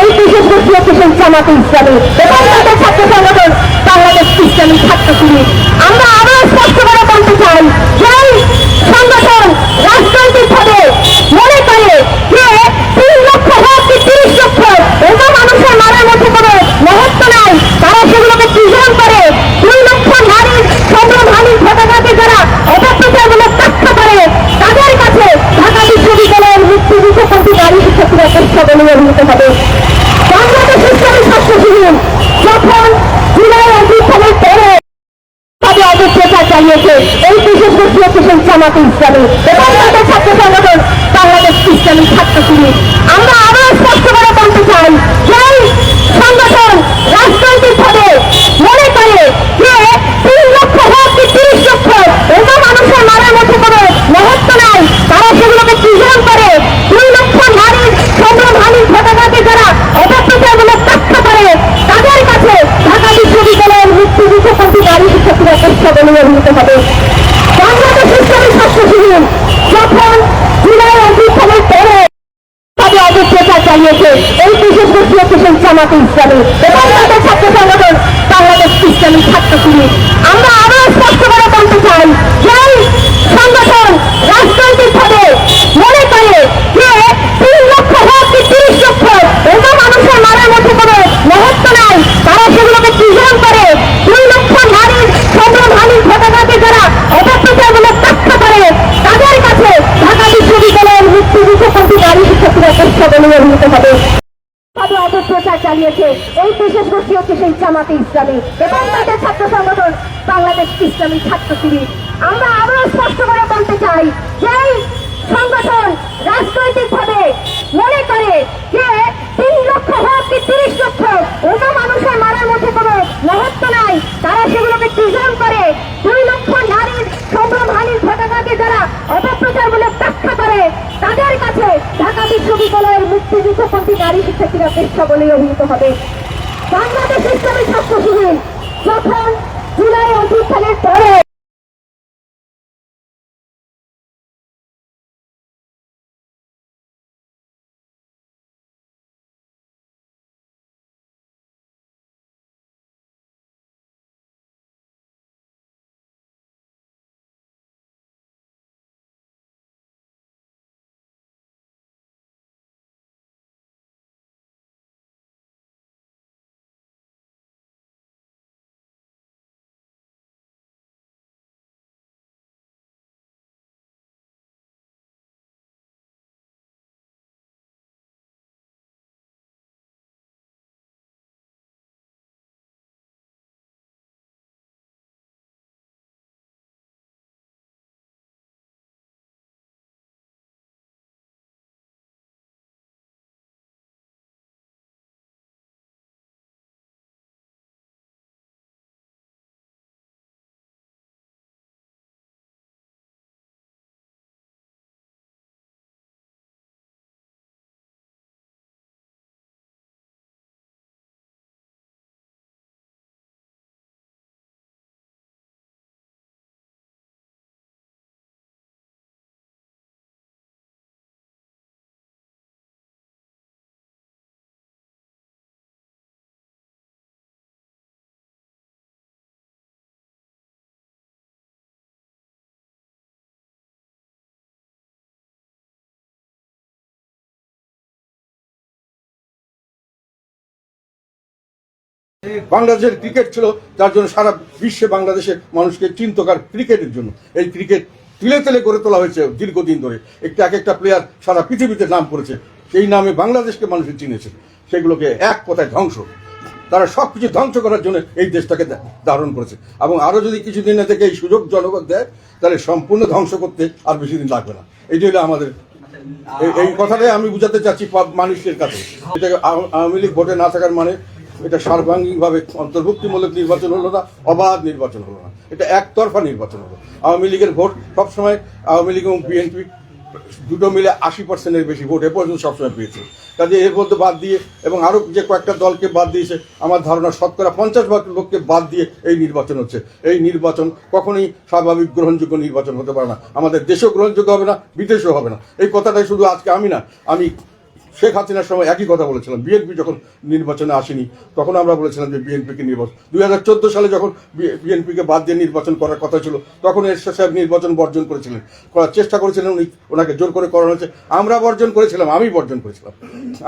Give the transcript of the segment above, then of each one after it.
এই বিশেষ গোষ্ঠী হচ্ছে সেই জামাতে ইসলামী। এবং ছাত্র সংগঠন আমরা আরও স্পষ্ট করে বলতে চাই যে সংগঠন, রাজনৈতিকভাবে মনে করে যে তিন লক্ষ হোক কি তিরিশ লক্ষ এটা মানুষের মারার মধ্যে কোনো মহত্ব নাই তারা সেগুলোকে প্রিজন করে দুই লক্ষ নারীর সম্ভ্রমহানির ঘটনাকে যারা অপপ্রচারমূলক ব্যাখ্যা করে তাদের কাছে ঢাকা বিশ্ববিদ্যালয়ের মুক্তিযুদ্ধ কোটি নারী শিক্ষার্থীরা পরীক্ষা বলে অভিহিত হবে বাংলাদেশ ইসলামী ছাত্র শিবির যখন জুলাই অভ্যুত্থানের পরে তাদের চালিয়েছে এই বিশেষ গোষ্ঠী হচ্ছে সেই জামাতে ইসলামী। এবং তাদের ছাত্র সংগঠন বাংলাদেশ ইসলামী ছাত্র শিবির। আমরা আরও স্পষ্ট করে বলতে চাই সেই সংগঠন রাজনৈতিকভাবে মনে করে যে তিন লক্ষ হোক কি তিরিশ লক্ষ এটা মানুষের মারার মধ্যে কোনো মহত্ব নাই তারা সেগুলোকে প্রিজন করে দুই লক্ষ নারীর সম্ভ্রমহানির ঘটনাকে যারা অপপ্রচারমূলক ব্যাখ্যা করে তাদের কাছে ঢাকা বিশ্ববিদ্যালয়ের মুক্তিযুদ্ধ কোটি নারী শিক্ষার্থীরা পরীক্ষা বলে অভিহিত হবে বাংলাদেশ ইসলামী ছাত্র শিবির যখন জুলাই অভ্যুত্থানের পরে তাদের চালিয়েছে এই বিশেষ গোষ্ঠী জামাতে ইসলামী। এবং তাদের ছাত্র সংগঠন বাংলাদেশ ইসলামী ছাত্র শিবির আমরা আরও স্পষ্ট করে বলতে চাই যে এই সংগঠন রাজনৈতিকভাবে মনে করে যে তিন লক্ষ হোক কি তিরিশ লক্ষ এটা মানুষের মারার মধ্যে কোনো মহত্ব নাই তারা সেগুলোকে প্রিজন করে দুই লক্ষ নারীর সম্ভ্রমহানির ঘটনাকে যারা অপপ্রচারমূলক ব্যাখ্যা করে তাদের কাছে ঢাকা বিশ্ববিদ্যালয়ের মুক্তিযুদ্ধ কোটি নারী শিক্ষার্থীরা পরীক্ষা হবে। অপপ্রচার চালিয়েছে। এই বিশেষ গোষ্ঠী হচ্ছে সেই জামাতে ইসলামী। এবং তাদের ছাত্র সংগঠন বাংলাদেশ ইসলামী ছাত্র শিবির। আমরা আরও স্পষ্ট করে বলতে চাই যে সংগঠন সংগঠন রাজনৈতিকভাবে মনে করে যে তিন লক্ষ হোক কি তিরিশ লক্ষ ওটা মানুষের মারার মধ্যে কোনো মহত্ব নাই তারা সেগুলোকে প্রিজন করে দুই লক্ষ নারীর সম্ভ্রমহানির ঘটনাকে যারা অপপ্রচারমূলক ব্যাখ্যা করে তাদের কাছে ঢাকা বিশ্ববিদ্যালয়ের মুক্তিযুদ্ধ কোটি নারী পরীক্ষা বলে অভিহিত হবে। বাংলাদেশ ইসলামী ছাত্র শিবির যখন বাংলাদেশের ক্রিকেট ছিল, যার জন্য সারা বিশ্বে বাংলাদেশের মানুষকে চিন্তকার ক্রিকেটের জন্য। এই ক্রিকেট তিলে তেলে করে তোলা হয়েছে দীর্ঘদিন ধরে। একটা এক একটা প্লেয়ার সারা পৃথিবীতে নাম করেছে। সেই নামে বাংলাদেশকে মানুষ চিনেছে। সেগুলোকে এক কথায় ধ্বংস। তারা সব কিছু ধ্বংস করার জন্য এই দেশটাকে ধারণ করেছে। এবং আরও যদি কিছুদিন থেকে এই সুযোগ জনগণ দেয়, তাহলে সম্পূর্ণ ধ্বংস করতে আর বেশি দিন লাগবে না। এই হলো আমাদের এই- কথাটাই আমি বুঝাতে চাচ্ছি মানুষের কাছে। আওয়ামী লীগ ভোটে না থাকার মানে এটা সার্বাঙ্গিকভাবে অন্তর্ভুক্তিমূলক নির্বাচন হলো না, অবাধ নির্বাচন হলো না। এটা একতরফা নির্বাচন হলো। আওয়ামী লীগের ভোট সবসময় আওয়ামী লীগ এবং বিএনপি দুটো মিলে আশি পার্সেন্টের বেশি ভোট এ পর্যন্ত সবসময় পেয়েছে। কাজে এর মধ্যে বাদ দিয়ে এবং আরও যে কয়েকটা দলকে বাদ দিয়েছে, আমার ধারণা শতকরা পঞ্চাশ ভাগ লোককে বাদ দিয়ে এই নির্বাচন হচ্ছে। এই নির্বাচন কখনোই স্বাভাবিক গ্রহণযোগ্য নির্বাচন হতে পারে না। আমাদের দেশেও গ্রহণযোগ্য হবে না, বিদেশেও হবে না। এই কথাটাই শুধু আজকে আমি না, আমি শেখ হাসিনার সময় একই কথা বলেছিলাম। বিএনপি যখন নির্বাচনে আসেনি, তখন আমরা বলেছিলাম যে বিএনপিকে নির্বাচন দুই হাজার চোদ্দ সালে যখন বিএনপিকে বাদ দিয়ে নির্বাচন করার কথা ছিল, তখন এরশাদ সাহেব নির্বাচন বর্জন করেছিলেন। করার চেষ্টা করেছিলেন উনি, ওনাকে জোর করে করানো হয়েছে। আমরা বর্জন করেছিলাম, আমি বর্জন করেছিলাম।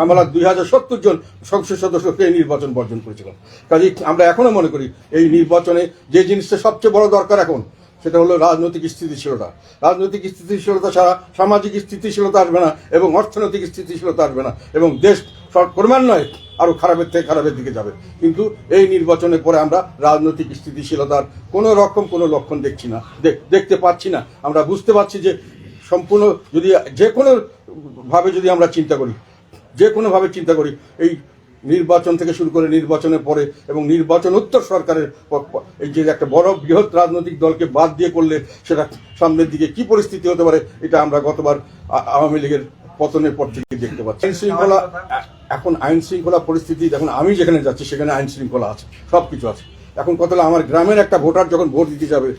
আমরা দুই হাজার সত্তর জন সংসদ সদস্যকে এই নির্বাচন বর্জন করেছিলাম। কাজে আমরা এখনও মনে করি, এই নির্বাচনে যে জিনিসটা সবচেয়ে বড় দরকার এখন সেটা হলো রাজনৈতিক স্থিতিশীলতা। রাজনৈতিক স্থিতিশীলতা ছাড়া সামাজিক স্থিতিশীলতা আসবে না এবং অর্থনৈতিক স্থিতিশীলতা আসবে না এবং দেশ ক্রমান্বয়ে আরও খারাপের থেকে খারাপের দিকে যাবে। কিন্তু এই নির্বাচনের পরে আমরা রাজনৈতিক স্থিতিশীলতার কোনো রকম কোনো লক্ষণ দেখছি না দেখ- দেখতে পাচ্ছি না। আমরা বুঝতে পারছি যে সম্পূর্ণ যদি যে কোনোভাবে যদি আমরা চিন্তা করি, যে কোনোভাবে চিন্তা করি, এই নির্বাচন থেকে শুরু করে নির্বাচনের পরে এবং নির্বাচন উত্তর সরকারের এই যে একটা বড় বৃহৎ রাজনৈতিক দলকে বাদ দিয়ে করলে সেটা সামনের দিকে কি পরিস্থিতি হতে পারে এটা আমরা গতবার আওয়ামী লীগের পতনের পর থেকে দেখতে পাচ্ছি। আইন শৃঙ্খলা এখন আইন শৃঙ্খলা পরিস্থিতি দেখুন আমি যেখানে যাচ্ছি সেখানে আইন শৃঙ্খলা আছে সব কিছু আছে। এখন কথা হলো, আমার গ্রামের একটা ভোটার যখন ভোট দিতে যাবে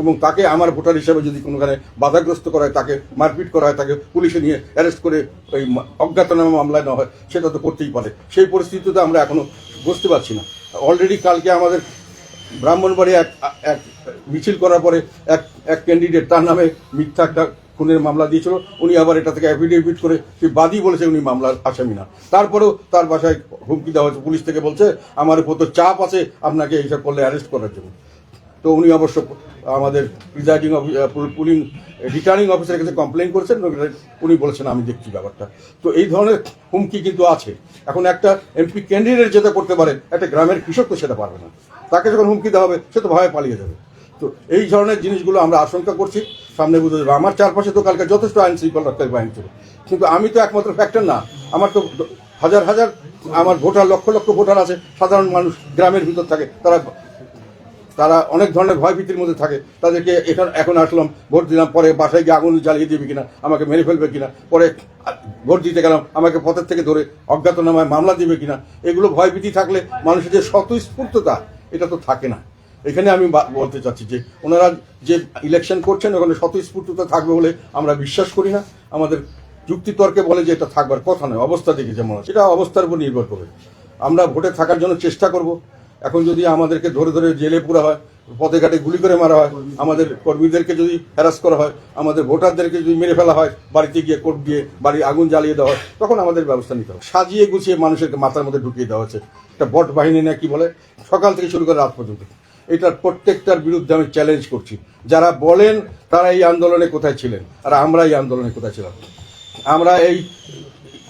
এবং তাকে আমার ভোটার হিসাবে যদি কোনোখানে বাধাগ্রস্ত করা হয় তাকে মারপিট করা হয় তাকে পুলিশে নিয়ে অ্যারেস্ট করে ওই অজ্ঞাতনামা মামলায় না হয়, সেটা তো করতেই পারে। সেই পরিস্থিতিতে আমরা এখনও বুঝতে পারছি না। অলরেডি কালকে আমাদের ব্রাহ্মণবাড়ি এক এক মিছিল করার পরে এক এক ক্যান্ডিডেট তার নামে মিথ্যা একটা খুনের মামলা দিয়েছিল, উনি আবার এটা থেকে অ্যাফিডেভিট করে সে বাদী বলেছে উনি মামলার আসামি না। তারপরেও তার বাসায় হুমকি দেওয়া হয়েছে, পুলিশ থেকে বলছে, আমার উপর তো চাপ আছে, আপনাকে এইসব করলে অ্যারেস্ট করার জন্য। তো উনি অবশ্য আমাদের প্রিজাইডিং পুলিং রিটার্নিং অফিসারের কাছে কমপ্লেন করেছেন, উনি বলেছেন, আমি দেখছি ব্যাপারটা। তো এই ধরনের হুমকি কিন্তু আছে। এখন একটা এমপি ক্যান্ডিডেট যেটা করতে পারে, একটা গ্রামের কৃষক তো সেটা পারবে না। তাকে যখন হুমকি দেওয়া হবে, সে তো ভয়ে পালিয়ে যাবে। তো এই ধরনের জিনিসগুলো আমরা আশঙ্কা করছি। সামনে বুঝে যাবে, আমার চারপাশে তো কালকে যথেষ্ট আইন শৃঙ্খলা রক্ষার বাহিনী ছিল। কিন্তু আমি তো একমাত্র ফ্যাক্টর না। আমার তো হাজার হাজার, আমার ভোটার, লক্ষ লক্ষ ভোটার আছে। সাধারণ মানুষ গ্রামের ভিতর থাকে। তারা তারা অনেক ধরনের ভয়ভীতির মধ্যে থাকে। তাদেরকে এখন এখন আসলাম, ভোট দিলাম, পরে বাসায় গিয়ে আগুন জ্বালিয়ে দিবে কিনা, আমাকে মেরে ফেলবে কিনা, পরে ভোট দিতে গেলাম, আমাকে পথের থেকে ধরে অজ্ঞাতনামায় মামলা দিবে কিনা, এগুলো ভয়ভীতি থাকলে মানুষের যে স্বতঃস্ফূর্ততা এটা তো থাকে না। এখানে আমি বলতে চাচ্ছি যে, ওনারা যে ইলেকশন করছেন, ওখানে স্বতঃস্ফূর্ততা থাকবে বলে আমরা বিশ্বাস করি না। আমাদের যুক্তিতর্কে বলে যে এটা থাকবার কথা নয়, অবস্থা দেখে যেমন। সেটা অবস্থার উপর নির্ভর করবে আমরা ভোটে থাকার জন্য চেষ্টা করব। এখন যদি আমাদেরকে ধরে ধরে জেলে পুরা হয় পথে ঘাটে গুলি করে মারা হয়। আমাদের কর্মীদেরকে যদি হ্যারাস করা হয়, আমাদের ভোটারদেরকে যদি মেরে ফেলা হয়, বাড়িতে গিয়ে কোর্ট দিয়ে বাড়ি আগুন জ্বালিয়ে দেওয়া হয়, তখন আমাদের ব্যবস্থা নিতে হবে। সাজিয়ে গুছিয়ে মানুষের মাথার মধ্যে ঢুকিয়ে দেওয়া হচ্ছে একটা বট বাহিনী না কি বলে? সকাল থেকে শুরু করে রাত পর্যন্ত। এটার প্রত্যেকটার বিরুদ্ধে আমি চ্যালেঞ্জ করছি। যারা বলেন, তারা এই আন্দোলনে কোথায় ছিলেন? আর আমরা এই আন্দোলনে কোথায় ছিলাম? আমরা এই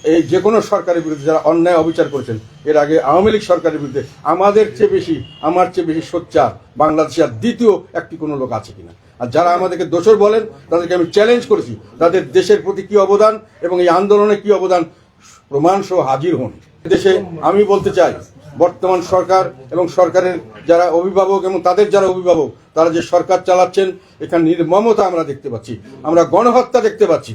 এই যে কোনো সরকারের বিরুদ্ধে যারা অন্যায় অবিচার করেছেন, এর আগে আওয়ামী লীগ সরকারের বিরুদ্ধে আমাদের চেয়ে বেশি, আমার চেয়ে বেশি সোচ্চার বাংলাদেশে আর দ্বিতীয় একটি কোনো লোক আছে কিনা। আর যারা আমাদেরকে দোষর বলেন, তাদেরকে আমি চ্যালেঞ্জ করেছি, তাদের দেশের প্রতি কি অবদান এবং এই আন্দোলনে কি অবদান প্রমাণ সহ হাজির হন। দেশে আমি বলতে চাই, বর্তমান সরকার এবং সরকারের যারা অভিভাবক এবং তাদের যারা অভিভাবক, তারা যে সরকার চালাচ্ছেন, এখানে নির্মমতা আমরা দেখতে পাচ্ছি। আমরা গণহত্যা দেখতে পাচ্ছি।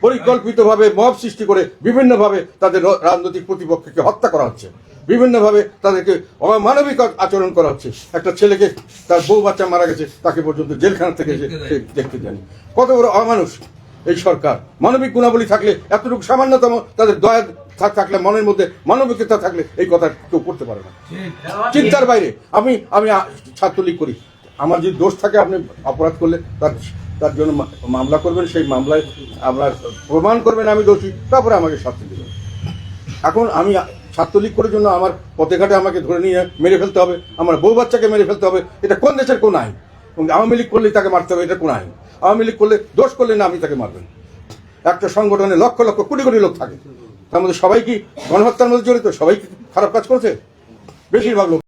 পরিকল্পিতভাবে মব সৃষ্টি করে বিভিন্নভাবে তাদের রাজনৈতিক প্রতিপক্ষকে হত্যা করা হচ্ছে। বিভিন্নভাবে তাদেরকে অমানবিক আচরণ করা হচ্ছে। একটা ছেলেকে তার বউ বাচ্চা মারা গেছে, তাকে পর্যন্ত জেলখানা থেকে দেখতে জানি কত বড় অমানুষ এই সরকার। মানবিক গুণাবলী থাকলে, এতটুকু সামান্যতম তাদের দয়া থাক- থাকলে, মনের মধ্যে মানবিকতা থাকলে এই কথা কেউ করতে পারে না। চিন্তার বাইরে। আমি আমি ছাত্রলীগ করি। আমার যদি দোষ থাকে, আপনি অপরাধ করলে তার তার জন্য মামলা করবেন, সেই মামলায় আপনার প্রমাণ করবেন আমি দোষী, তারপরে আমাকে শাস্তি দেবেন। এখন আমি ছাত্রলীগ করার জন্য আমার পথে ঘাটে আমাকে ধরে নিয়ে মেরে ফেলতে হবে, আমার বউ বাচ্চাকে মেরে ফেলতে হবে, এটা কোন দেশের কোন আইন? আওয়ামী লীগ করলেই তাকে মারতে হবে, এটা কোন আইন? আওয়ামী লীগ করলে দোষ করলে না আপনি তাকে মারবেন। একটা সংগঠনে লক্ষ লক্ষ কোটি কোটি লোক থাকে। তার মধ্যে সবাই কি গণহত্যার মধ্যে জড়িত? সবাই কি খারাপ কাজ করেছে? বেশিরভাগ লোক